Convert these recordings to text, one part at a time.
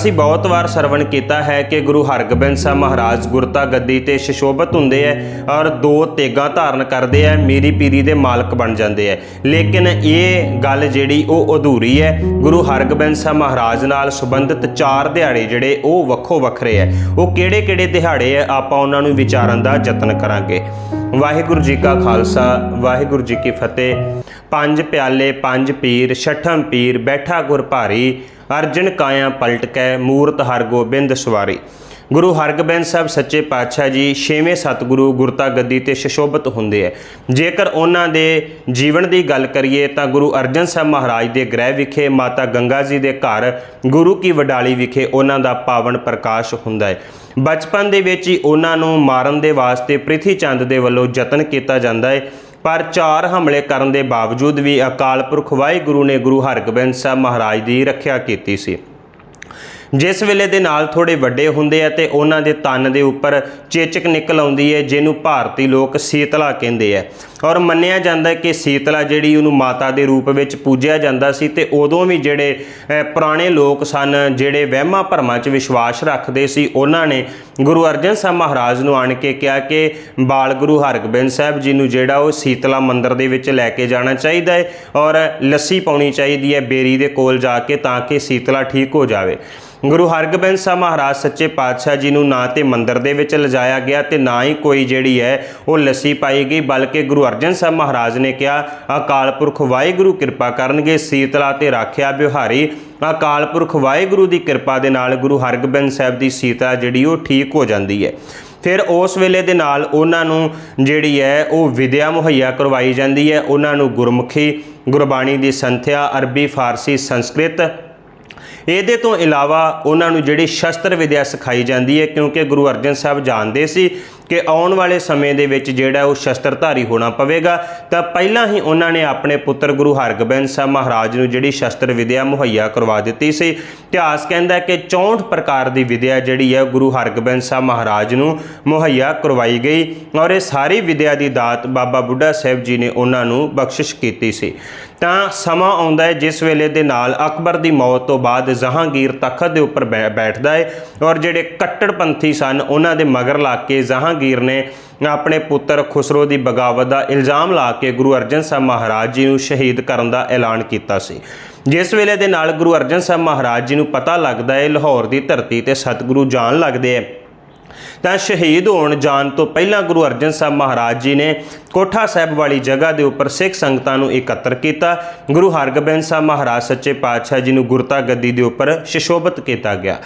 ਅਸੀਂ ਬਹੁਤ ਵਾਰ ਸਰਵਣ ਕੀਤਾ ਹੈ ਕਿ ਗੁਰੂ ਹਰਗੋਬਿੰਦ ਸਾਹਿਬ ਮਹਾਰਾਜ ਗੁਰਤਾ ਗੱਦੀ ਤੇ ਸ਼ਿਸ਼ੋਭਤ ਹੁੰਦੇ ਐ ਔਰ ਦੋ ਤੇਗਾਂ ਧਾਰਨ ਕਰਦੇ ਐ, ਮੇਰੀ ਪੀਰੀ ਦੇ ਮਾਲਕ ਬਣ ਜਾਂਦੇ ਐ। ਲੇਕਿਨ ਇਹ ਗੱਲ ਜਿਹੜੀ ਉਹ ਅਧੂਰੀ ਹੈ ਗੁਰੂ ਹਰਗੋਬਿੰਦ ਸਾਹਿਬ ਮਹਾਰਾਜ ਨਾਲ ਸੰਬੰਧਿਤ ਚਾਰ ਦਿਹਾੜੇ ਜਿਹੜੇ ਉਹ ਵੱਖੋ ਵੱਖਰੇ ਐ। ਉਹ ਕਿਹੜੇ ਕਿਹੜੇ ਦਿਹਾੜੇ ਐ, ਆਪਾਂ ਉਹਨਾਂ ਨੂੰ ਵਿਚਾਰਨ ਦਾ ਯਤਨ ਕਰਾਂਗੇ। ਵਾਹਿਗੁਰੂ ਜੀ ਕਾ ਖਾਲਸਾ, ਵਾਹਿਗੁਰੂ ਜੀ ਕੀ ਫਤਿਹ। ਪੰਜ ਪਿਆਲੇ, ਪੰਜ ਪੀਰ, ਛਠਮ ਪੀਰ, ਬੈਠਾ ਗੁਰ ਭਾਰੀ ਅਰਜਨ ਕਾਇਆ ਪਲਟ ਕੈ, ਮੂਰਤ ਹਰਗੋਬਿੰਦ ਸਵਾਰੀ। ਗੁਰੂ ਹਰਗੋਬਿੰਦ ਸਾਹਿਬ ਸੱਚੇ ਪਾਤਸ਼ਾਹ ਜੀ ਛੇਵੇਂ ਸਤਿਗੁਰੂ ਗੁਰਤਾ ਗੱਦੀ ਤੇ ਸ਼ਿਸ਼ੋਭਤ ਹੁੰਦੇ ਹੈ ਜੇਕਰ ਉਹਨਾਂ ਦੇ ਜੀਵਨ ਦੀ ਗੱਲ ਕਰੀਏ ਤਾਂ ਗੁਰੂ ਅਰਜਨ ਸਾਹਿਬ ਮਹਾਰਾਜ ਦੇ ਗ੍ਰਹਿ ਵਿਖੇ, ਮਾਤਾ ਗੰਗਾ ਜੀ ਦੇ ਘਰ, ਗੁਰੂ ਕੀ ਵਡਾਲੀ ਵਿਖੇ ਉਹਨਾਂ ਦਾ ਪਾਵਨ ਪ੍ਰਕਾਸ਼ ਹੁੰਦਾ ਹੈ ਬਚਪਨ ਦੇ ਵਿੱਚ ਹੀ ਉਹਨਾਂ ਨੂੰ ਮਾਰਨ ਦੇ ਵਾਸਤੇ ਪ੍ਰਿਥੀ ਚੰਦ ਦੇ ਵੱਲੋਂ ਯਤਨ ਕੀਤਾ ਜਾਂਦਾ ਹੈ ਪਰ ਚਾਰ ਹਮਲੇ ਕਰਨ ਦੇ ਬਾਵਜੂਦ ਵੀ ਅਕਾਲ ਪੁਰਖ ਵਾਹਿਗੁਰੂ ਨੇ ਗੁਰੂ ਹਰਗੋਬਿੰਦ ਸਾਹਿਬ ਮਹਾਰਾਜ ਦੀ ਰੱਖਿਆ ਕੀਤੀ ਸੀ। ਜਿਸ ਵੇਲੇ ਦੇ ਨਾਲ ਥੋੜੇ ਵੱਡੇ ਹੁੰਦੇ ਆ ਤੇ ਉਹਨਾਂ ਦੇ ਤਨ ਦੇ ਉੱਪਰ ਚੇਚਕ ਨਿਕਲ ਆਉਂਦੀ ਹੈ ਜਿਹਨੂੰ ਭਾਰਤੀ ਲੋਕ ਸੀਤਲਾ ਕਹਿੰਦੇ ਆ। ਔਰ ਮੰਨਿਆ ਜਾਂਦਾ ਕਿ ਸੀਤਲਾ ਜਿਹੜੀ ਉਹਨੂੰ ਮਾਤਾ ਦੇ ਰੂਪ ਵਿੱਚ ਪੂਜਿਆ ਜਾਂਦਾ ਸੀ ਤੇ ਉਦੋਂ ਵੀ ਜਿਹੜੇ ਪੁਰਾਣੇ ਲੋਕ ਸਨ, ਜਿਹੜੇ ਵਹਿਮਾਂ ਭਰਮਾਂ 'ਚ ਵਿਸ਼ਵਾਸ ਰੱਖਦੇ ਸੀ, ਉਹਨਾਂ ਨੇ ਗੁਰੂ ਅਰਜਨ ਸਾਹਿਬ ਮਹਾਰਾਜ ਨੂੰ ਆਣ ਕੇ ਕਿਹਾ ਕਿ ਬਾਲ ਗੁਰੂ ਹਰਗੋਬਿੰਦ ਸਾਹਿਬ ਜੀ ਨੂੰ ਜਿਹੜਾ ਉਹ ਸੀਤਲਾ ਮੰਦਿਰ ਦੇ ਵਿੱਚ ਲੈ ਕੇ ਜਾਣਾ ਚਾਹੀਦਾ ਹੈ ਔਰ ਲੱਸੀ ਪਾਉਣੀ ਚਾਹੀਦੀ ਹੈ ਬੇਰੀ ਦੇ ਕੋਲ ਜਾ ਕੇ ਤਾਂ ਕਿ ਸੀਤਲਾ ਠੀਕ ਹੋ ਜਾਵੇ। ਗੁਰੂ ਹਰਗੋਬਿੰਦ ਸਾਹਿਬ ਮਹਾਰਾਜ ਸੱਚੇ ਪਾਤਸ਼ਾਹ ਜੀ ਨੂੰ ਨਾ ਤੇ ਮੰਦਿਰ ਦੇ ਵਿੱਚ ਲਿਜਾਇਆ ਗਿਆ ਤੇ ਨਾ ਹੀ ਕੋਈ ਜਿਹੜੀ ਹੈ ਉਹ ਲੱਸੀ ਪਾਈ ਗਈ, ਬਲਕਿ ਗੁਰੂ ਅਰਜਨ ਸਾਹਿਬ ਮਹਾਰਾਜ ਨੇ ਕਿਹਾ, ਅਕਾਲ ਪੁਰਖ ਵਾਹਿਗੁਰੂ ਕਿਰਪਾ ਕਰਨਗੇ, ਸੀਤਲਾ ਤੇ ਰਾਖਿਆ ਬਿਹਾਰੀ ਅਕਾਲ ਪੁਰਖ ਵਾਹਿਗੁਰੂ ਦੀ ਕਿਰਪਾ ਦੇ ਨਾਲ ਗੁਰੂ ਹਰਗੋਬਿੰਦ ਸਾਹਿਬ ਦੀ ਸੀਤਾ ਜਿਹੜੀ ਉਹ ਠੀਕ ਹੋ ਜਾਂਦੀ ਹੈ। ਫਿਰ ਉਸ ਵੇਲੇ ਦੇ ਨਾਲ ਉਹਨਾਂ ਨੂੰ ਜਿਹੜੀ ਹੈ ਉਹ ਵਿਦਿਆ ਮੁਹੱਈਆ ਕਰਵਾਈ ਜਾਂਦੀ ਹੈ। ਉਹਨਾਂ ਨੂੰ ਗੁਰਮੁਖੀ ਗੁਰਬਾਣੀ ਦੀ ਸੰਥਿਆ, ਅਰਬੀ, ਫਾਰਸੀ, ਸੰਸਕ੍ਰਿਤ ਇਹਦੇ ਤੋਂ ਇਲਾਵਾ ਉਹਨਾਂ ਨੂੰ ਜਿਹੜੀ ਸ਼ਸਤਰ ਵਿਦਿਆ ਸਿਖਾਈ ਜਾਂਦੀ ਹੈ ਕਿਉਂਕਿ ਗੁਰੂ ਅਰਜਨ ਸਾਹਿਬ ਜਾਣਦੇ ਸੀ ਕਿ ਆਉਣ ਵਾਲੇ ਸਮੇਂ ਦੇ ਵਿੱਚ ਜਿਹੜਾ ਉਹ ਸ਼ਸਤਰਧਾਰੀ ਹੋਣਾ ਪਵੇਗਾ, ਤਾਂ ਪਹਿਲਾਂ ਹੀ ਉਹਨਾਂ ਨੇ ਆਪਣੇ ਪੁੱਤਰ ਗੁਰੂ ਹਰਗੋਬਿੰਦ ਸਾਹਿਬ ਮਹਾਰਾਜ ਨੂੰ ਜਿਹੜੀ ਸ਼ਸਤਰ ਵਿਦਿਆ ਮੁਹੱਈਆ ਕਰਵਾ ਦਿੱਤੀ ਸੀ। ਇਤਿਹਾਸ ਕਹਿੰਦਾ ਕਿ 64 ਪ੍ਰਕਾਰ ਦੀ ਵਿਦਿਆ ਜਿਹੜੀ ਹੈ ਗੁਰੂ ਹਰਗੋਬਿੰਦ ਸਾਹਿਬ ਮਹਾਰਾਜ ਨੂੰ ਮੁਹੱਈਆ ਕਰਵਾਈ ਗਈ ਔਰ ਇਹ ਸਾਰੀ ਵਿਦਿਆ ਦੀ ਦਾਤ ਬਾਬਾ ਬੁੱਢਾ ਸਾਹਿਬ ਜੀ ਨੇ ਉਹਨਾਂ ਨੂੰ ਬਖਸ਼ਿਸ਼ ਕੀਤੀ ਸੀ। ਤਾਂ ਸਮਾਂ ਆਉਂਦਾ ਹੈ ਜਿਸ ਵੇਲੇ ਦੇ ਨਾਲ ਅਕਬਰ ਦੀ ਮੌਤ ਤੋਂ ਬਾਅਦ ਜਹਾਂਗੀਰ ਤਖਤ ਦੇ ਉੱਪਰ ਬੈ- ਬੈਠਦਾ ਹੈ ਔਰ ਜਿਹੜੇ ਕੱਟੜਪੰਥੀ ਸਨ, ਉਹਨਾਂ ਦੇ ਮਗਰ ਲਾ ਕੇ ਜਹਾਂਗੀਰ ਨੇ ਆਪਣੇ ਪੁੱਤਰ ਖੁਸਰੋ ਦੀ ਬਗਾਵਤ ਦਾ ਇਲਜ਼ਾਮ ਲਾ ਕੇ ਗੁਰੂ ਅਰਜਨ ਸਾਹਿਬ ਮਹਾਰਾਜ ਜੀ ਨੂੰ ਸ਼ਹੀਦ ਕਰਨ ਦਾ ਐਲਾਨ ਕੀਤਾ ਸੀ। ਜਿਸ ਵੇਲੇ ਦੇ ਨਾਲ ਗੁਰੂ ਅਰਜਨ ਸਾਹਿਬ ਮਹਾਰਾਜ ਜੀ ਨੂੰ ਪਤਾ ਲੱਗਦਾ ਹੈ, ਲਾਹੌਰ ਦੀ ਧਰਤੀ ਤੇ ਸਤਿਗੁਰੂ ਜਾਣ ਲੱਗਦੇ ਹੈ। ਤਾਂ ਸ਼ਹੀਦ ਹੋਣ ਜਾਣ ਤੋਂ ਪਹਿਲਾਂ ਗੁਰੂ ਅਰਜਨ ਸਾਹਿਬ ਮਹਾਰਾਜ ਜੀ ਨੇ ਕੋਠਾ ਸਾਹਿਬ ਵਾਲੀ ਜਗ੍ਹਾ ਦੇ ਉੱਪਰ ਸਿੱਖ ਸੰਗਤਾਂ ਨੂੰ ਇਕੱਤਰ ਕੀਤਾ। ਗੁਰੂ ਹਰਗੋਬਿੰਦ ਸਾਹਿਬ ਮਹਾਰਾਜ ਸੱਚੇ ਪਾਤਸ਼ਾਹ ਜੀ ਨੂੰ ਗੁਰਤਾ ਗੱਦੀ ਦੇ ਉੱਪਰ ਸ਼ਿਸ਼ੋਭਤ ਕੀਤਾ ਗਿਆ।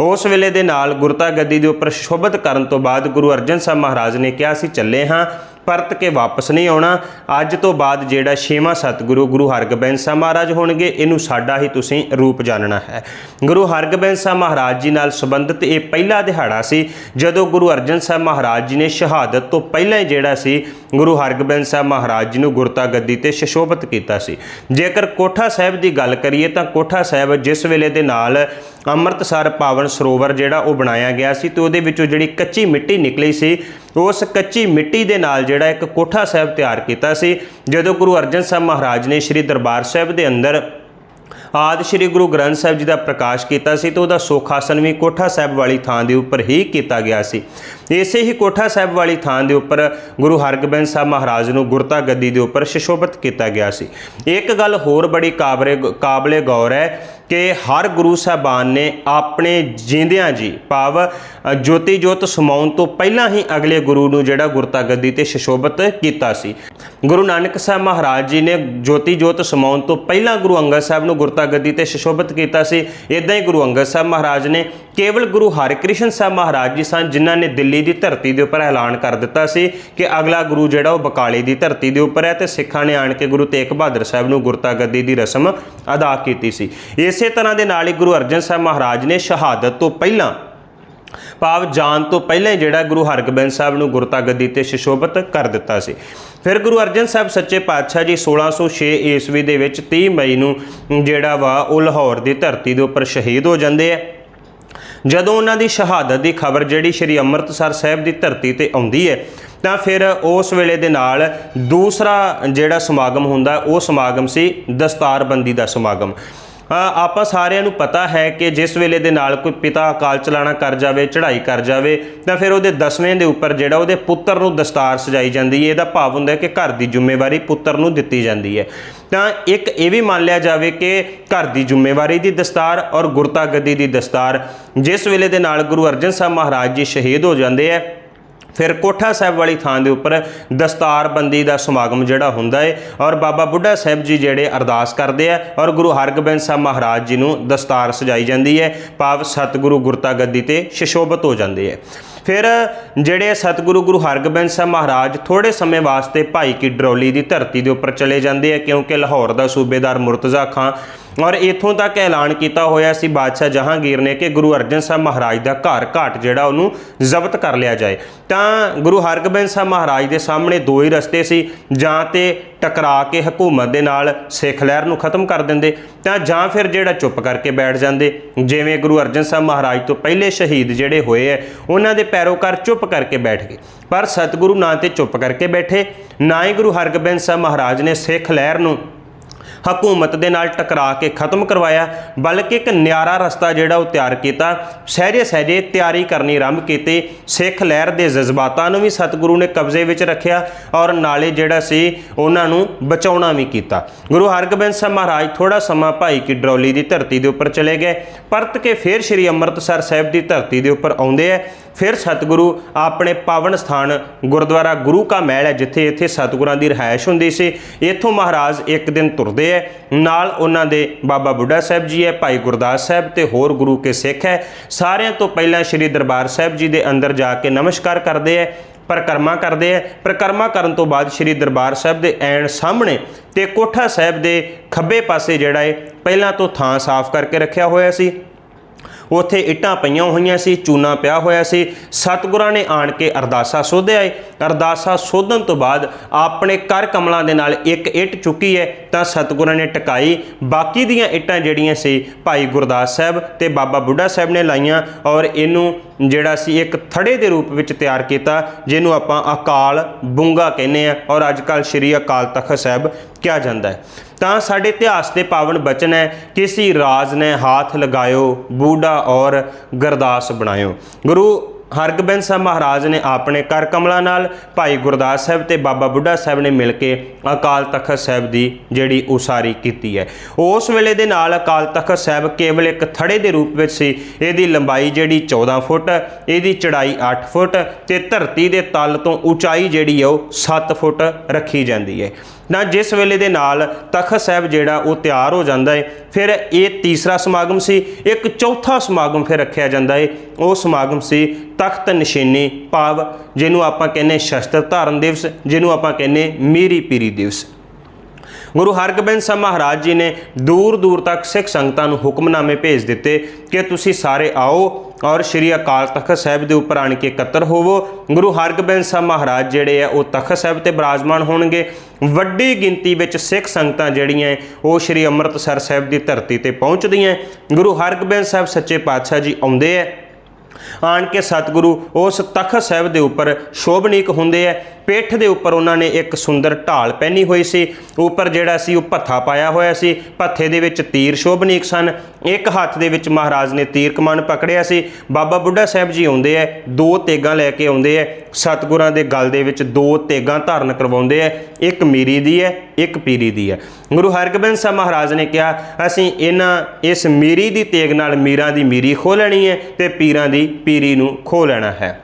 ਉਸ ਵੇਲੇ ਦੇ ਨਾਲ ਗੁਰਤਾ ਗੱਦੀ ਦੇ ਉੱਪਰ ਸ਼ਿਸ਼ੋਭਤ ਕਰਨ ਤੋਂ ਬਾਅਦ ਗੁਰੂ ਅਰਜਨ ਸਾਹਿਬ ਮਹਾਰਾਜ ਨੇ ਕਿਹਾ ਸੀ, ਚੱਲੇ ਹਾਂ। ਪਰਤ ਕੇ ਵਾਪਸ ਨਹੀਂ ਆਉਣਾ। ਅੱਜ ਤੋਂ ਬਾਅਦ ਜਿਹੜਾ ਛੇਵਾਂ ਸਤਿਗੁਰੂ ਗੁਰੂ ਹਰਗੋਬਿੰਦ ਸਾਹਿਬ ਮਹਾਰਾਜ ਹੋਣਗੇ, ਇਹਨੂੰ ਸਾਡਾ ਹੀ ਤੁਸੀਂ ਰੂਪ ਜਾਣਨਾ ਹੈ। ਗੁਰੂ ਹਰਗੋਬਿੰਦ ਸਾਹਿਬ ਮਹਾਰਾਜ ਜੀ ਨਾਲ ਸੰਬੰਧਿਤ ਇਹ ਪਹਿਲਾ ਦਿਹਾੜਾ ਸੀ, ਜਦੋਂ ਗੁਰੂ ਅਰਜਨ ਸਾਹਿਬ ਮਹਾਰਾਜ ਜੀ ਨੇ ਸ਼ਹਾਦਤ ਤੋਂ ਪਹਿਲਾਂ ਹੀ ਜਿਹੜਾ ਸੀ, ਗੁਰੂ ਹਰਗੋਬਿੰਦ ਸਾਹਿਬ ਮਹਾਰਾਜ ਜੀ ਨੂੰ ਗੁਰਤਾ ਗੱਦੀ ਤੇ ਸ਼ਸ਼ੋਭਿਤ ਕੀਤਾ ਸੀ। ਜੇਕਰ ਕੋਠਾ ਸਾਹਿਬ ਦੀ ਗੱਲ ਕਰੀਏ ਤਾਂ ਕੋਠਾ ਸਾਹਿਬ ਜਿਸ ਵੇਲੇ ਦੇ ਨਾਲ ਅੰਮ੍ਰਿਤਸਰ ਪਾਵਨ ਸਰੋਵਰ ਜਿਹੜਾ ਉਹ ਬਣਾਇਆ ਗਿਆ ਸੀ ਤੇ ਉਹਦੇ ਵਿੱਚੋਂ ਜਿਹੜੀ ਕੱਚੀ ਮਿੱਟੀ ਨਿਕਲੀ ਸੀ ਉਸ ਕੱਚੀ ਮਿੱਟੀ ਦੇ ਨਾਲ ਜਿਹੜਾ ਇੱਕ ਕੋਠਾ ਸਾਹਿਬ ਤਿਆਰ ਕੀਤਾ ਸੀ, ਜਦੋਂ ਗੁਰੂ ਅਰਜਨ ਸਾਹਿਬ ਮਹਾਰਾਜ ਨੇ ਸ੍ਰੀ ਦਰਬਾਰ ਸਾਹਿਬ ਦੇ ਅੰਦਰ ਆਦਿ ਸ੍ਰੀ ਗੁਰੂ ਗ੍ਰੰਥ ਸਾਹਿਬ ਜੀ ਦਾ ਪ੍ਰਕਾਸ਼ ਕੀਤਾ ਸੀ, ਤੇ ਉਹਦਾ ਸੁਖਾਸਨ ਵੀ ਕੋਠਾ ਸਾਹਿਬ ਵਾਲੀ ਥਾਂ ਦੇ ਉੱਪਰ ਹੀ ਕੀਤਾ ਗਿਆ ਸੀ। ਇਸੇ ਹੀ ਕੋਠਾ ਸਾਹਿਬ ਵਾਲੀ ਥਾਂ ਦੇ ਉੱਪਰ ਗੁਰੂ ਹਰਗੋਬਿੰਦ ਸਾਹਿਬ ਮਹਾਰਾਜ ਨੂੰ ਗੁਰਤਾ ਗੱਦੀ ਦੇ ਉੱਪਰ ਸ਼ਿਸ਼ੋਭਤ ਕੀਤਾ ਗਿਆ ਸੀ। ਇੱਕ ਗੱਲ ਹੋਰ ਬੜੀ ਕਾਬਰੇ, ਕਾਬਲੇ ਗੌਰ ਹੈ ਕਿ ਹਰ ਗੁਰੂ ਸਾਹਿਬਾਨ ਨੇ ਆਪਣੇ ਜਿੰਦਿਆਂ ਜੀ ਭਾਵ ਜੋਤੀ ਜੋਤ ਸਮਾਉਣ ਤੋਂ ਪਹਿਲਾਂ ਹੀ ਅਗਲੇ ਗੁਰੂ ਨੂੰ ਜਿਹੜਾ ਗੁਰਤਾ ਗੱਦੀ ਤੇ ਸ਼ਿਸ਼ੋਭਤ ਕੀਤਾ ਸੀ। ਗੁਰੂ ਨਾਨਕ ਸਾਹਿਬ ਮਹਾਰਾਜ ਜੀ ਨੇ ਜੋਤੀ ਜੋਤ ਸਮਾਉਣ ਤੋਂ ਪਹਿਲਾਂ ਗੁਰੂ ਅੰਗਦ ਸਾਹਿਬ ਨੂੰ ਗੁਰਤਾ ਗੱਦੀ ਤੇ ਸ਼ਿਸ਼ੋਭਤ ਕੀਤਾ ਸੀ। ਇਦਾਂ ਹੀ ਗੁਰੂ ਅੰਗਦ ਸਾਹਿਬ ਮਹਾਰਾਜ ਨੇ ਕੇਵਲ ਗੁਰੂ ਹਰਿਕ੍ਰਿਸ਼ਨ ਸਾਹਿਬ ਮਹਾਰਾਜ ਜੀ ਸਨ, ਜਿਨ੍ਹਾਂ ਨੇ ਦਿੱਲੀ ਦੀ ਧਰਤੀ ਦੇ ਉੱਪਰ ਐਲਾਨ ਕਰ ਦਿੱਤਾ ਸੀ ਕਿ ਅਗਲਾ ਗੁਰੂ ਜਿਹੜਾ ਉਹ ਬਕਾਲੇ ਦੀ ਧਰਤੀ ਦੇ ਉੱਪਰ ਹੈ ਤੇ ਸਿੱਖਾਂ ਨੇ ਆਣ ਕੇ ਗੁਰੂ ਤੇਗ ਬਹਾਦਰ ਸਾਹਿਬ ਨੂੰ ਗੁਰਤਾ ਗੱਦੀ ਦੀ ਰਸਮ ਅਦਾ ਕੀਤੀ ਸੀ। ਇਸੇ ਤਰ੍ਹਾਂ ਦੇ ਨਾਲ ਹੀ ਗੁਰੂ ਅਰਜਨ ਸਾਹਿਬ ਮਹਾਰਾਜ ਨੇ ਸ਼ਹਾਦਤ ਤੋਂ ਪਹਿਲਾਂ, ਭਾਵ ਜਾਣ ਤੋਂ ਪਹਿਲਾਂ ਹੀ ਜਿਹੜਾ ਗੁਰੂ ਹਰਗੋਬਿੰਦ ਸਾਹਿਬ ਨੂੰ ਗੁਰਤਾ ਗੱਦੀ ਤੇ ਸ਼ਿਸ਼ੋਭਤ ਕਰ ਦਿੱਤਾ ਸੀ। ਫਿਰ ਗੁਰੂ ਅਰਜਨ ਸਾਹਿਬ ਸੱਚੇ ਪਾਤਸ਼ਾਹ ਜੀ 1606 ਈਸਵੀ ਦੇ ਵਿੱਚ 30 ਮਈ ਨੂੰ ਜਿਹੜਾ ਵਾ ਉਹ ਲਾਹੌਰ ਦੀ ਧਰਤੀ ਦੇ ਉੱਪਰ ਸ਼ਹੀਦ ਹੋ ਜਾਂਦੇ ਆ। ਜਦੋਂ ਉਹਨਾਂ ਦੀ ਸ਼ਹਾਦਤ ਦੀ ਖਬਰ ਜਿਹੜੀ ਸ੍ਰੀ ਅੰਮ੍ਰਿਤਸਰ ਸਾਹਿਬ ਦੀ ਧਰਤੀ ਤੇ ਆਉਂਦੀ ਹੈ, ਤਾਂ ਫਿਰ ਉਸ ਵੇਲੇ ਦੇ ਨਾਲ ਦੂਸਰਾ ਜਿਹੜਾ ਸਮਾਗਮ ਹੁੰਦਾ, ਉਹ ਸਮਾਗਮ ਸੀ ਦਸਤਾਰਬੰਦੀ ਦਾ ਸਮਾਗਮ। ਆਪਾਂ ਸਾਰਿਆਂ ਨੂੰ ਪਤਾ ਹੈ ਕਿ ਜਿਸ ਵੇਲੇ ਦੇ ਨਾਲ ਕੋਈ ਪਿਤਾ ਅਕਾਲ ਚਲਾਣਾ ਕਰ ਜਾਵੇ, ਚੜ੍ਹਾਈ ਕਰ ਜਾਵੇ, ਤਾਂ ਫਿਰ ਉਹਦੇ ਦਸਵੇਂ ਦੇ ਉੱਪਰ ਜਿਹੜਾ ਉਹਦੇ ਪੁੱਤਰ ਨੂੰ ਦਸਤਾਰ ਸਜਾਈ ਜਾਂਦੀ ਹੈ, ਇਹਦਾ ਭਾਵ ਹੁੰਦਾ ਹੈ ਕਿ ਘਰ ਦੀ ਜ਼ਿੰਮੇਵਾਰੀ ਪੁੱਤਰ ਨੂੰ ਦਿੱਤੀ ਜਾਂਦੀ ਹੈ। ਤਾਂ ਇੱਕ ਇਹ ਵੀ ਮੰਨ ਲਿਆ ਜਾਵੇ ਕਿ ਘਰ ਦੀ ਜ਼ਿੰਮੇਵਾਰੀ ਦੀ ਦਸਤਾਰ ਔਰ ਗੁਰਤਾ ਗੱਦੀ ਦੀ ਦਸਤਾਰ, ਜਿਸ ਵੇਲੇ ਦੇ ਨਾਲ ਗੁਰੂ ਅਰਜਨ ਸਾਹਿਬ ਮਹਾਰਾਜ ਜੀ ਸ਼ਹੀਦ ਹੋ ਜਾਂਦੇ ਹੈ ਫਿਰ ਕੋਠਾ ਸਾਹਿਬ ਵਾਲੀ ਥਾਂ ਦੇ ਉੱਪਰ ਦਸਤਾਰਬੰਦੀ ਦਾ ਸਮਾਗਮ ਜਿਹੜਾ ਹੁੰਦਾ ਹੈ ਔਰ ਬਾਬਾ ਬੁੱਢਾ ਸਾਹਿਬ ਜੀ ਜਿਹੜੇ ਅਰਦਾਸ ਕਰਦੇ ਆ, ਔਰ ਗੁਰੂ ਹਰਗੋਬਿੰਦ ਸਾਹਿਬ ਮਹਾਰਾਜ ਜੀ ਨੂੰ ਦਸਤਾਰ ਸਜਾਈ ਜਾਂਦੀ ਹੈ ਭਾਵ ਸਤਿਗੁਰੂ ਗੁਰਤਾ ਗੱਦੀ ਤੇ ਸ਼ਿਸ਼ੋਭਤ ਹੋ ਜਾਂਦੇ ਹੈ ਫਿਰ ਜਿਹੜੇ ਸਤਿਗੁਰੂ ਗੁਰੂ ਹਰਗੋਬਿੰਦ ਸਾਹਿਬ ਮਹਾਰਾਜ ਥੋੜੇ ਸਮੇਂ ਵਾਸਤੇ ਭਾਈ ਕੀ ਡਰੌਲੀ ਦੀ ਧਰਤੀ ਦੇ ਉੱਪਰ ਚਲੇ ਜਾਂਦੇ ਆ, ਕਿਉਂਕਿ ਲਾਹੌਰ ਦਾ ਸੂਬੇਦਾਰ ਮੁਰਤਜ਼ਾ ਖਾਂ ਔਰ ਇਥੋਂ ਤੱਕ ਐਲਾਨ ਕੀਤਾ ਹੋਇਆ ਸੀ ਬਾਦਸ਼ਾਹ ਜਹਾਂਗੀਰ ਨੇ ਕਿ ਗੁਰੂ ਅਰਜਨ ਸਾਹਿਬ ਮਹਾਰਾਜ ਦਾ ਘਰ ਘਾਟ ਜਿਹੜਾ ਉਹਨੂੰ ਜ਼ਬਤ ਕਰ ਲਿਆ ਜਾਏ। ਤਾਂ ਗੁਰੂ ਹਰਗੋਬਿੰਦ ਸਾਹਿਬ ਮਹਾਰਾਜ ਦੇ ਸਾਹਮਣੇ ਦੋ ਹੀ ਰਸਤੇ ਸੀ, ਜਾਂ ਤੇ ਟਕਰਾ ਕੇ ਹਕੂਮਤ ਦੇ ਨਾਲ ਸਿੱਖ ਲਹਿਰ ਨੂੰ ਖਤਮ ਕਰ ਦਿੰਦੇ, ਤਾਂ ਜਾਂ ਫਿਰ ਜਿਹੜਾ ਚੁੱਪ ਕਰਕੇ ਬੈਠ ਜਾਂਦੇ। ਜਿਵੇਂ ਗੁਰੂ ਅਰਜਨ ਸਾਹਿਬ ਮਹਾਰਾਜ ਤੋਂ ਪਹਿਲੇ ਸ਼ਹੀਦ ਜਿਹੜੇ ਹੋਏ ਐ, ਉਹਨਾਂ ਦੇ ਪੈਰੋਕਾਰ ਚੁੱਪ ਕਰਕੇ ਬੈਠ ਗਏ। ਪਰ ਸਤਿਗੁਰੂ ਨਾ ਤੇ ਚੁੱਪ ਕਰਕੇ ਬੈਠੇ, ਨਾ ਹੀ ਗੁਰੂ ਹਰਗੋਬਿੰਦ ਸਾਹਿਬ ਮਹਾਰਾਜ ਨੇ ਸਿੱਖ ਲਹਿਰ ਨੂੰ ਹਕੂਮਤ ਦੇ ਨਾਲ ਟਕਰਾ ਕੇ ਖਤਮ ਕਰਵਾਇਆ, ਬਲਕਿ ਇੱਕ ਨਿਆਰਾ ਰਸਤਾ ਜਿਹੜਾ ਉਹ ਤਿਆਰ ਕੀਤਾ। ਸਹਿਜੇ ਸਹਿਜੇ ਤਿਆਰੀ ਕਰਨੀ ਆਰੰਭ ਕੀਤੀ। ਸਿੱਖ ਲਹਿਰ ਦੇ ਜਜ਼ਬਾਤਾਂ ਨੂੰ ਵੀ ਸਤਿਗੁਰੂ ਨੇ ਕਬਜ਼ੇ ਵਿੱਚ ਰੱਖਿਆ ਔਰ ਨਾਲੇ ਜਿਹੜਾ ਸੀ ਉਹਨਾਂ ਨੂੰ ਬਚਾਉਣਾ ਵੀ ਕੀਤਾ। ਗੁਰੂ ਹਰਗੋਬਿੰਦ ਸਾਹਿਬ ਮਹਾਰਾਜ ਥੋੜਾ ਸਮਾਂ ਭਾਈ ਕੀ ਡਰੌਲੀ ਦੀ ਧਰਤੀ ਦੇ ਉੱਪਰ ਚਲੇ ਗਏ। ਪਰਤ ਕੇ ਫਿਰ ਸ੍ਰੀ ਅੰਮ੍ਰਿਤਸਰ ਸਾਹਿਬ ਦੀ ਧਰਤੀ ਦੇ ਉੱਪਰ ਆਉਂਦੇ ਐ ਫਿਰ ਸਤਿਗੁਰੂ ਆਪਣੇ ਪਾਵਨ ਸਥਾਨ ਗੁਰਦੁਆਰਾ ਗੁਰੂ ਕਾ ਮਹਿਲ ਹੈ, ਜਿੱਥੇ ਇੱਥੇ ਸਤਿਗੁਰਾਂ ਦੀ ਰਿਹਾਇਸ਼ ਹੁੰਦੀ ਸੀ। ਇੱਥੋਂ ਮਹਾਰਾਜ ਇੱਕ ਦਿਨ ਤੁਰਦੇ ਐ। ਨਾਲ ਉਹਨਾਂ ਦੇ ਬਾਬਾ ਬੁੱਢਾ ਸਾਹਿਬ ਜੀ ਹੈ ਭਾਈ ਗੁਰਦਾਸ ਸਾਹਿਬ ਤੇ ਹੋਰ ਗੁਰੂ ਕੇ ਸਿੱਖ ਹੈ ਸਾਰਿਆਂ ਤੋਂ ਪਹਿਲਾਂ ਸ੍ਰੀ ਦਰਬਾਰ ਸਾਹਿਬ ਜੀ ਦੇ ਅੰਦਰ ਜਾ ਕੇ ਨਮਸਕਾਰ ਕਰਦੇ ਐ, ਪਰਿਕਰਮਾ ਕਰਦੇ ਐ। ਪਰਿਕਰਮਾ ਕਰਨ ਤੋਂ ਬਾਅਦ ਸ੍ਰੀ ਦਰਬਾਰ ਸਾਹਿਬ ਦੇ ਐਨ ਸਾਹਮਣੇ ਤੇ ਕੋਠਾ ਸਾਹਿਬ ਦੇ ਖੱਬੇ ਪਾਸੇ ਜਿਹੜਾ ਹੈ ਪਹਿਲਾਂ ਤੋਂ ਥਾਂ ਸਾਫ਼ ਕਰਕੇ ਰੱਖਿਆ ਹੋਇਆ ਸੀ। ਉੱਥੇ ਇੱਟਾਂ ਪਈਆਂ ਹੋਈਆਂ ਸੀ, ਚੂਨਾ ਪਿਆ ਹੋਇਆ ਸੀ। ਸਤਿਗੁਰਾਂ ਨੇ ਆਣ ਕੇ ਅਰਦਾਸਾ ਸੋਧਿਆ ਏ। ਅਰਦਾਸਾ ਸੋਧਣ ਤੋਂ ਬਾਅਦ ਆਪਣੇ ਕਰ ਕਮਲਾਂ ਦੇ ਨਾਲ ਇੱਕ ਇੱਟ ਚੁੱਕੀ ਹੈ ਤਾਂ ਸਤਿਗੁਰਾਂ ਨੇ ਟਿਕਾਈ। ਬਾਕੀ ਦੀਆਂ ਇੱਟਾਂ ਜਿਹੜੀਆਂ ਸੀ, ਭਾਈ ਗੁਰਦਾਸ ਸਾਹਿਬ ਤੇ ਬਾਬਾ ਬੁੱਢਾ ਸਾਹਿਬ ਨੇ ਲਾਈਆਂ ਔਰ ਇਹਨੂੰ ਜਿਹੜਾ ਸੀ ਇੱਕ ਥੜੇ ਦੇ ਰੂਪ ਵਿੱਚ ਤਿਆਰ ਕੀਤਾ, ਜਿਹਨੂੰ ਆਪਾਂ ਅਕਾਲ ਬੁੰਗਾ ਕਹਿੰਦੇ ਆ ਔਰ ਅੱਜ ਕੱਲ ਸ਼੍ਰੀ ਅਕਾਲ ਤਖਤ ਸਾਹਿਬ ਕਿਹਾ ਜਾਂਦਾ ਹੈ। ਤਾਂ ਸਾਡੇ ਇਤਿਹਾਸ ਦੇ ਪਾਵਨ ਬਚਨ ਹੈ, ਕਿਸੀ ਰਾਜ ਨੇ ਹਾਥ ਲਗਾਇਓ, ਬੂਢਾ ਔਰ ਗਰਦਾਸ ਬਣਾਇਓ। ਗੁਰੂ ਹਰਗੋਬਿੰਦ ਸਾਹਿਬ ਮਹਾਰਾਜ ਨੇ ਆਪਣੇ ਕਰ ਕਮਲਾਂ ਨਾਲ ਭਾਈ ਗੁਰਦਾਸ ਸਾਹਿਬ ਤੇ ਬਾਬਾ ਬੁੱਢਾ ਸਾਹਿਬ ਨੇ ਮਿਲ ਕੇ ਅਕਾਲ ਤਖਤ ਸਾਹਿਬ ਦੀ ਜਿਹੜੀ ਉਸਾਰੀ ਕੀਤੀ ਹੈ। ਉਸ ਵੇਲੇ ਦੇ ਨਾਲ ਅਕਾਲ ਤਖਤ ਸਾਹਿਬ ਕੇਵਲ ਇੱਕ ਥੜੇ ਦੇ ਰੂਪ ਵਿੱਚ ਸੀ। ਇਹਦੀ ਲੰਬਾਈ ਜਿਹੜੀ 14 ਫੁੱਟ, ਇਹਦੀ ਚੜਾਈ 8 ਫੁੱਟ ਤੇ ਧਰਤੀ ਦੇ ਤਲ ਤੋਂ ਉਚਾਈ ਜਿਹੜੀ ਹੈ ਉਹ 7 ਫੁੱਟ ਰੱਖੀ ਜਾਂਦੀ ਹੈ। ਨਾ ਜਿਸ ਵੇਲੇ ਦੇ ਨਾਲ ਤਖਤ ਸਾਹਿਬ ਜਿਹੜਾ ਉਹ ਤਿਆਰ ਹੋ ਜਾਂਦਾ ਹੈ ਫਿਰ ਇਹ ਤੀਸਰਾ ਸਮਾਗਮ ਸੀ, ਇੱਕ ਚੌਥਾ ਸਮਾਗਮ ਫਿਰ ਰੱਖਿਆ ਜਾਂਦਾ ਹੈ ਉਹ ਸਮਾਗਮ ਸੀ ਤਖਤ ਨਿਸ਼ਾਨੀ ਭਾਵ, ਜਿਹਨੂੰ ਆਪਾਂ ਕਹਿੰਦੇ ਸ਼ਸਤਰ ਧਾਰਨ ਦਿਵਸ, ਜਿਹਨੂੰ ਆਪਾਂ ਕਹਿੰਦੇ ਮੀਰੀ ਪੀਰੀ ਦਿਵਸ। ਗੁਰੂ ਹਰਗੋਬਿੰਦ ਸਾਹਿਬ ਮਹਾਰਾਜ ਜੀ ਨੇ ਦੂਰ ਦੂਰ ਤੱਕ ਸਿੱਖ ਸੰਗਤਾਂ ਨੂੰ ਹੁਕਮਨਾਮੇ ਭੇਜ ਦਿੱਤੇ ਕਿ ਤੁਸੀਂ ਸਾਰੇ ਆਓ ਔਰ ਸ਼੍ਰੀ ਅਕਾਲ ਤਖਤ ਸਾਹਿਬ ਦੇ ਉੱਪਰ ਆਣ ਕੇ ਇਕੱਤਰ ਹੋਵੋ। ਗੁਰੂ ਹਰਗੋਬਿੰਦ ਸਾਹਿਬ ਮਹਾਰਾਜ ਜਿਹੜੇ ਆ, ਉਹ ਤਖਤ ਸਾਹਿਬ ਤੇ ਬਿਰਾਜਮਾਨ ਹੋਣਗੇ। ਵੱਡੀ ਗਿਣਤੀ ਵਿੱਚ ਸਿੱਖ ਸੰਗਤਾਂ ਜਿਹੜੀਆਂ ਉਹ ਸ਼੍ਰੀ ਅੰਮ੍ਰਿਤਸਰ ਸਾਹਿਬ ਦੀ ਧਰਤੀ ਤੇ ਪਹੁੰਚਦੀਆਂ ਗੁਰੂ ਹਰਗੋਬਿੰਦ ਸਾਹਿਬ ਸੱਚੇ ਪਾਤਸ਼ਾਹ ਜੀ ਆਉਂਦੇ ਆ ਆਣ ਕੇ ਸਤਿਗੁਰੂ ਉਸ ਤਖਤ ਸਾਹਿਬ ਦੇ ਉੱਪਰ ਸ਼ੋਭਨੀਕ ਹੁੰਦੇ ਐ। ਪਿੱਠ ਦੇ ਉੱਪਰ ਉਹਨਾਂ ਨੇ ਇੱਕ ਸੁੰਦਰ ਢਾਲ ਪਹਿਨੀ ਹੋਈ ਸੀ। ਉੱਪਰ ਜਿਹੜਾ ਸੀ ਉਹ ਭੱਥਾ ਪਾਇਆ ਹੋਇਆ ਸੀ। ਭੱਥੇ ਦੇ ਵਿੱਚ ਤੀਰ ਸ਼ੋਭਨੀਕ ਸਨ। ਇੱਕ ਹੱਥ ਦੇ ਵਿੱਚ ਮਹਾਰਾਜ ਨੇ ਤੀਰ ਕਮਾਨ ਪਕੜਿਆ ਸੀ। ਬਾਬਾ ਬੁੱਢਾ ਸਾਹਿਬ ਜੀ ਆਉਂਦੇ ਐ, ਦੋ ਤੇਗਾਂ ਲੈ ਕੇ ਆਉਂਦੇ ਐ। ਸਤਿਗੁਰਾਂ ਦੇ ਗਲ ਦੇ ਵਿੱਚ ਦੋ ਤੇਗਾਂ ਧਾਰਨ ਕਰਵਾਉਂਦੇ ਐ। ਇੱਕ ਮੀਰੀ ਦੀ ਐ, ਇੱਕ ਪੀਰੀ ਦੀ ਐ। ਗੁਰੂ ਹਰਗੋਬਿੰਦ ਸਾਹਿਬ ਮਹਾਰਾਜ ਨੇ ਕਿਹਾ, ਅਸੀਂ ਇਹਨਾਂ, ਇਸ ਮੀਰੀ ਦੀ ਤੇਗ ਨਾਲ ਮੀਰਾਂ ਦੀ ਮੀਰੀ ਖੋ ਲੈਣੀ ਹੈ ਤੇ ਪੀਰਾਂ ਦੀ ਪੀਰੀ ਨੂੰ ਖੋ ਲੈਣਾ ਹੈ।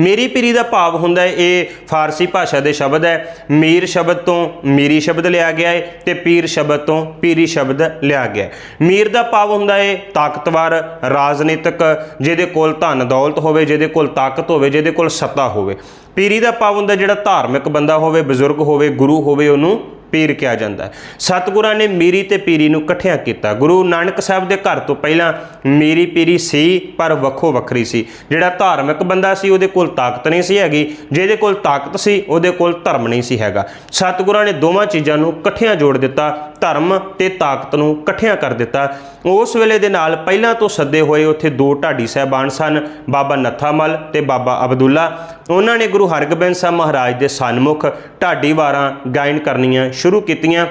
ਮੇਰੀ ਪੀਰੀ ਦਾ ਭਾਵ ਹੁੰਦਾ ਹੈ, ਇਹ ਫਾਰਸੀ ਭਾਸ਼ਾ ਦੇ ਸ਼ਬਦ ਹੈ। ਮੀਰ ਸ਼ਬਦ ਤੋਂ ਮੀਰੀ ਸ਼ਬਦ ਲਿਆ ਗਿਆ ਹੈ ਤੇ ਪੀਰ ਸ਼ਬਦ ਤੋਂ ਪੀਰੀ ਸ਼ਬਦ ਲਿਆ ਗਿਆ ਹੈ। ਮੀਰ ਦਾ ਭਾਵ ਹੁੰਦਾ ਹੈ ਤਾਕਤਵਰ, ਰਾਜਨੀਤਿਕ, ਜਿਹਦੇ ਕੋਲ ਧਨ ਦੌਲਤ ਹੋਵੇ, ਜਿਹਦੇ ਕੋਲ ਤਾਕਤ ਹੋਵੇ, ਜਿਹਦੇ ਕੋਲ ਸੱਤਾ ਹੋਵੇ। ਪੀਰੀ ਦਾ ਭਾਵ ਹੁੰਦਾ ਜਿਹੜਾ ਧਾਰਮਿਕ ਬੰਦਾ ਹੋਵੇ, ਬਜ਼ੁਰਗ ਹੋਵੇ, ਗੁਰੂ ਹੋਵੇ, ਉਹਨੂੰ ਪੀਰ ਕਿਹਾ ਜਾਂਦਾ ਹੈ। ਸਤਿਗੁਰਾਂ ਨੇ ਮੀਰੀ ਤੇ ਪੀਰੀ ਨੂੰ ਇਕੱਠਿਆਂ ਕੀਤਾ। ਗੁਰੂ ਨਾਨਕ ਸਾਹਿਬ ਦੇ ਘਰ ਤੋਂ ਪਹਿਲਾਂ ਮੀਰੀ ਪੀਰੀ ਸੀ, ਪਰ ਵੱਖੋ ਵੱਖਰੀ ਸੀ। ਜਿਹੜਾ ਧਾਰਮਿਕ ਬੰਦਾ ਸੀ, ਉਹਦੇ ਕੋਲ ਤਾਕਤ ਨਹੀਂ ਸੀ ਹੈਗੀ। ਜਿਹਦੇ ਕੋਲ ਤਾਕਤ ਸੀ, ਉਹਦੇ ਕੋਲ ਧਰਮ ਨਹੀਂ ਸੀ ਹੈਗਾ। ਸਤਿਗੁਰਾਂ ਨੇ ਦੋਵਾਂ ਚੀਜ਼ਾਂ ਨੂੰ ਇਕੱਠਿਆਂ ਜੋੜ ਦਿੱਤਾ। ਧਰਮ ਤੇ ਤਾਕਤ ਨੂੰ ਇਕੱਠਿਆਂ ਕਰ ਦਿੱਤਾ। ਉਸ ਵੇਲੇ ਦੇ ਨਾਲ ਪਹਿਲਾਂ ਤੋਂ ਸੱਦੇ ਹੋਏ ਉੱਥੇ ਦੋ ਢਾਡੀ ਸਹਿਬਾਨ ਸਨ, ਬਾਬਾ ਨੱਥਾਮਲ ਤੇ ਬਾਬਾ ਅਬਦੁੱਲਾ। ਉਹਨਾਂ ਨੇ ਗੁਰੂ ਹਰਗੋਬਿੰਦ ਸਾਹਿਬ ਮਹਾਰਾਜ ਦੇ ਸਨਮੁਖ ਢਾਡੀ ਵਾਰਾਂ ਗਾਇਨ ਕਰਨੀਆਂ ਸ਼ੁਰੂ ਕੀਤੀਆਂ।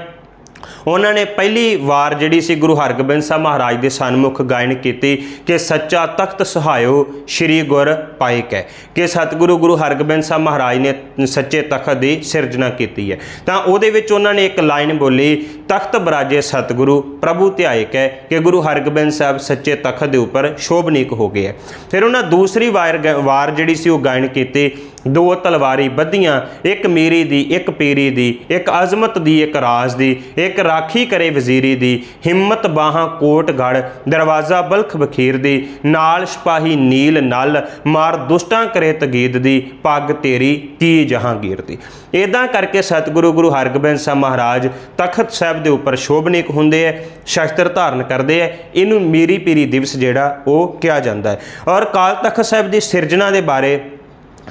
ਉਹਨਾਂ ਨੇ ਪਹਿਲੀ ਵਾਰ ਜਿਹੜੀ ਸੀ ਗੁਰੂ ਹਰਗੋਬਿੰਦ ਸਾਹਿਬ ਮਹਾਰਾਜ ਦੇ ਸਨਮੁਖ ਗਾਇਨ ਕੀਤੀ ਕਿ ਸੱਚਾ ਤਖਤ ਸਹਾਇਓ ਸ੍ਰੀ ਗੁਰ ਪਾਇਕ ਹੈ, ਕਿ ਸਤਿਗੁਰੂ ਗੁਰੂ ਹਰਗੋਬਿੰਦ ਸਾਹਿਬ ਮਹਾਰਾਜ ਨੇ ਸੱਚੇ ਤਖਤ ਦੀ ਸਿਰਜਣਾ ਕੀਤੀ ਹੈ। ਤਾਂ ਉਹਦੇ ਵਿੱਚ ਉਹਨਾਂ ਨੇ ਇੱਕ ਲਾਈਨ ਬੋਲੀ, ਤਖਤ ਬਰਾਜੇ ਸਤਿਗੁਰੂ, ਪ੍ਰਭੂ ਧਿਆਇਕ ਹੈ, ਕਿ ਗੁਰੂ ਹਰਗੋਬਿੰਦ ਸਾਹਿਬ ਸੱਚੇ ਤਖਤ ਦੇ ਉੱਪਰ ਸ਼ੋਭਨੀਕ ਹੋ ਗਏ ਹੈ। ਫਿਰ ਉਹਨਾਂ ਦੂਸਰੀ ਵਾਰ ਗ- ਵਾਰ ਜਿਹੜੀ ਸੀ ਉਹ ਗਾਇਨ ਕੀਤੀ ਦੋ ਤਲਵਾਰੀ ਬੱਧੀਆਂ, ਇੱਕ ਮੀਰੀ ਦੀ, ਇੱਕ ਪੀਰੀ ਦੀ, ਇੱਕ ਅਜ਼ਮਤ ਦੀ, ਇੱਕ ਰਾਜ ਦੀ, ਇੱਕ ਰਾਖੀ ਕਰੇ ਵਜ਼ੀਰੀ ਦੀ, ਹਿੰਮਤ ਬਾਹਾਂ ਕੋਟ ਗੜ ਦਰਵਾਜ਼ਾ ਬਲਖ ਬਖੀਰ ਦੀ, ਨਾਲ ਸਿਪਾਹੀ ਨੀਲ ਨਲ, ਮਾਰ ਦੁਸ਼ਟਾਂ ਕਰੇ ਤਗੀਦ ਦੀ, ਪੱਗ ਤੇਰੀ ਕੀ ਜਹਾਂਗੀਰ ਦੀ। ਇਦਾਂ ਕਰਕੇ ਸਤਿਗੁਰੂ ਗੁਰੂ ਹਰਗੋਬਿੰਦ ਸਾਹਿਬ ਮਹਾਰਾਜ ਤਖਤ ਸਾਹਿਬ ਦੇ ਉੱਪਰ ਸ਼ੋਭਨੀਕ ਹੁੰਦੇ ਐ, ਸ਼ਸਤਰ ਧਾਰਨ ਕਰਦੇ ਐ, ਇਹਨੂੰ ਮੀਰੀ ਪੀਰੀ ਦਿਵਸ ਜਿਹੜਾ ਉਹ ਕਿਹਾ ਜਾਂਦਾ ਹੈ ਔਰ ਕਾਲ ਤਖਤ ਸਾਹਿਬ ਦੀ ਸਿਰਜਣਾ ਦੇ ਬਾਰੇ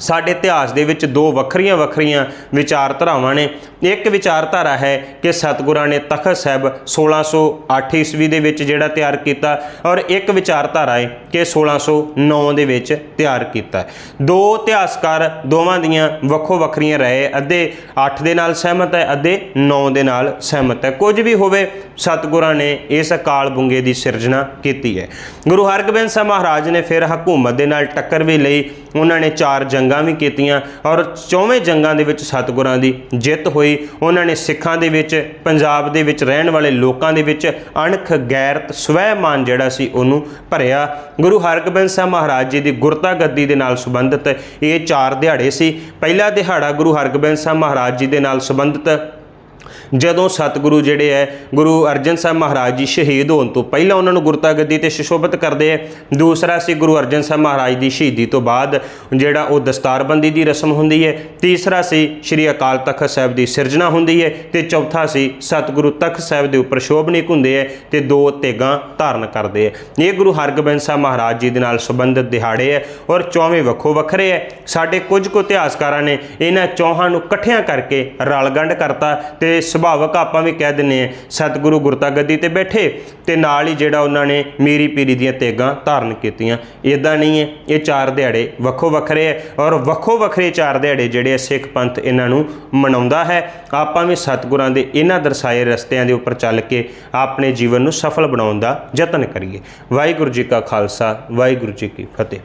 ਸਾਡੇ ਇਤਿਹਾਸ ਦੇ ਵਿੱਚ ਦੋ ਵੱਖਰੀਆਂ ਵੱਖਰੀਆਂ ਵਿਚਾਰਧਾਰਾਵਾਂ ਨੇ। ਇੱਕ ਵਿਚਾਰਧਾਰਾ ਹੈ ਕਿ ਸਤਿਗੁਰਾਂ ਨੇ ਤਖਤ ਸਾਹਿਬ 1608 ਈਸਵੀ ਦੇ ਵਿੱਚ ਜਿਹੜਾ ਤਿਆਰ ਕੀਤਾ ਔਰ ਇੱਕ ਵਿਚਾਰਧਾਰਾ ਹੈ ਕਿ 1609 ਦੇ ਵਿੱਚ ਤਿਆਰ ਕੀਤਾ। ਦੋ ਇਤਿਹਾਸਕਾਰ ਦੋਵਾਂ ਦੀਆਂ ਵੱਖੋ ਵੱਖਰੀਆਂ ਰਾਏ ਅੱਧੇ 8 ਦੇ ਨਾਲ ਸਹਿਮਤ ਹੈ, ਅੱਧੇ 9 ਦੇ ਨਾਲ ਸਹਿਮਤ ਹੈ। ਕੁਝ ਵੀ ਹੋਵੇ, ਸਤਿਗੁਰਾਂ ਨੇ ਇਸ ਅਕਾਲ ਬੁੰਗੇ ਦੀ ਸਿਰਜਣਾ ਕੀਤੀ ਹੈ। ਗੁਰੂ ਹਰਗੋਬਿੰਦ ਸਾਹਿਬ ਮਹਾਰਾਜ ਨੇ ਫਿਰ ਹਕੂਮਤ ਦੇ ਨਾਲ ਟੱਕਰ ਵੀ ਲਈ ਉਹਨਾਂ ਨੇ ਚਾਰ ਜੰਗਾਂ ਵੀ ਕੀਤੀਆਂ ਔਰ ਚੌਵੇਂ ਜੰਗਾਂ ਦੇ ਵਿੱਚ ਸਤਿਗੁਰਾਂ ਦੀ ਜਿੱਤ ਹੋਈ। ਉਹਨਾਂ ਨੇ ਸਿੱਖਾਂ ਦੇ ਵਿੱਚ, ਪੰਜਾਬ ਦੇ ਵਿੱਚ ਰਹਿਣ ਵਾਲੇ ਲੋਕਾਂ ਦੇ ਵਿੱਚ ਅਣਖ, ਗੈਰਤ, ਸਵੈਮਾਨ ਜਿਹੜਾ ਸੀ ਉਹਨੂੰ ਭਰਿਆ। ਗੁਰੂ ਹਰਗੋਬਿੰਦ ਸਾਹਿਬ ਮਹਾਰਾਜ ਜੀ ਦੀ ਗੁਰਤਾ ਗੱਦੀ ਦੇ ਨਾਲ ਸੰਬੰਧਿਤ ਇਹ ਚਾਰ ਦਿਹਾੜੇ ਸੀ। ਪਹਿਲਾ ਦਿਹਾੜਾ ਗੁਰੂ ਹਰਗੋਬਿੰਦ ਸਾਹਿਬ ਮਹਾਰਾਜ ਜੀ ਦੇ ਨਾਲ ਸੰਬੰਧਿਤ ਜਦੋਂ ਸਤਿਗੁਰੂ ਜਿਹੜੇ ਹੈ ਗੁਰੂ ਅਰਜਨ ਸਾਹਿਬ ਮਹਾਰਾਜ ਜੀ ਸ਼ਹੀਦ ਹੋਣ ਤੋਂ ਪਹਿਲਾਂ ਉਹਨਾਂ ਨੂੰ ਗੁਰਤਾ ਗੱਦੀ ਤੇ ਸ਼ਿਸ਼ੋਭਿਤ ਕਰਦੇ ਹੈ ਦੂਸਰਾ ਸੀ ਗੁਰੂ ਅਰਜਨ ਸਾਹਿਬ ਮਹਾਰਾਜ ਦੀ ਸ਼ਹੀਦੀ ਤੋਂ ਬਾਅਦ ਜਿਹੜਾ ਉਹ ਦਸਤਾਰਬੰਦੀ ਦੀ ਰਸਮ ਹੁੰਦੀ ਹੈ ਤੀਸਰਾ ਸੀ ਸ੍ਰੀ ਅਕਾਲ ਤਖਤ ਸਾਹਿਬ ਦੀ ਸਿਰਜਣਾ ਹੁੰਦੀ ਹੈ ਤੇ ਚੌਥਾ ਸੀ ਸਤਿਗੁਰੂ ਤਖਤ ਸਾਹਿਬ ਦੇ ਉੱਪਰ ਸ਼ੋਭਨੀਕ ਹੁੰਦੇ ਹੈ ਤੇ ਦੋ ਤੇਗਾਂ ਧਾਰਨ ਕਰਦੇ ਹੈ ਇਹ ਗੁਰੂ ਹਰਗੋਬਿੰਦ ਸਾਹਿਬ ਮਹਾਰਾਜ ਜੀ ਦੇ ਨਾਲ ਸੰਬੰਧਿਤ ਦਿਹਾੜੇ ਹੈ ਔਰ ਚੌਵੇਂ ਵੱਖੋ ਵੱਖਰੇ ਹੈ ਸਾਡੇ ਕੁਝ ਕੁ ਇਤਿਹਾਸਕਾਰਾਂ ਨੇ ਇਹਨਾਂ ਚੌਹਾਂ ਨੂੰ ਇਕੱਠਿਆਂ ਕਰਕੇ ਰਲਗੰਡ ਕਰਤਾ ਤੇ ਸੁਭਾਵਕ ਆਪਾਂ ਵੀ ਕਹਿ ਦਿੰਨੇ ਆ ਸਤਿਗੁਰੂ ਗੁਰਤਾ ਗੱਦੀ ਤੇ ਬੈਠੇ ਤੇ ਨਾਲ ਹੀ ਜਿਹੜਾ ਉਹਨਾਂ ਨੇ ਮੀਰੀ ਪੀਰੀ ਦੀਆਂ ਤੇਗਾਂ ਧਾਰਨ ਕੀਤੀਆਂ। ਇਦਾਂ ਨਹੀਂ ਹੈ, ਇਹ ਚਾਰ ਦਿਹਾੜੇ ਵੱਖੋ ਵੱਖਰੇ ਹੈ ਔਰ ਵੱਖੋ ਵੱਖਰੇ ਚਾਰ ਦਿਹਾੜੇ ਜਿਹੜੇ ਆ ਸਿੱਖ ਪੰਥ ਇਹਨਾਂ ਨੂੰ ਮਨਾਉਂਦਾ ਹੈ। ਆਪਾਂ ਵੀ ਸਤਿਗੁਰਾਂ ਦੇ ਇਹਨਾਂ ਦਰਸਾਏ ਰਸਤਿਆਂ ਦੇ ਉੱਪਰ ਚੱਲ ਕੇ ਆਪਣੇ ਜੀਵਨ ਨੂੰ ਸਫਲ ਬਣਾਉਣ ਦਾ ਯਤਨ ਕਰੀਏ। ਵਾਹਿਗੁਰੂ ਜੀ ਕਾ ਖਾਲਸਾ, ਵਾਹਿਗੁਰੂ ਜੀ ਕੀ ਫਤਿਹ।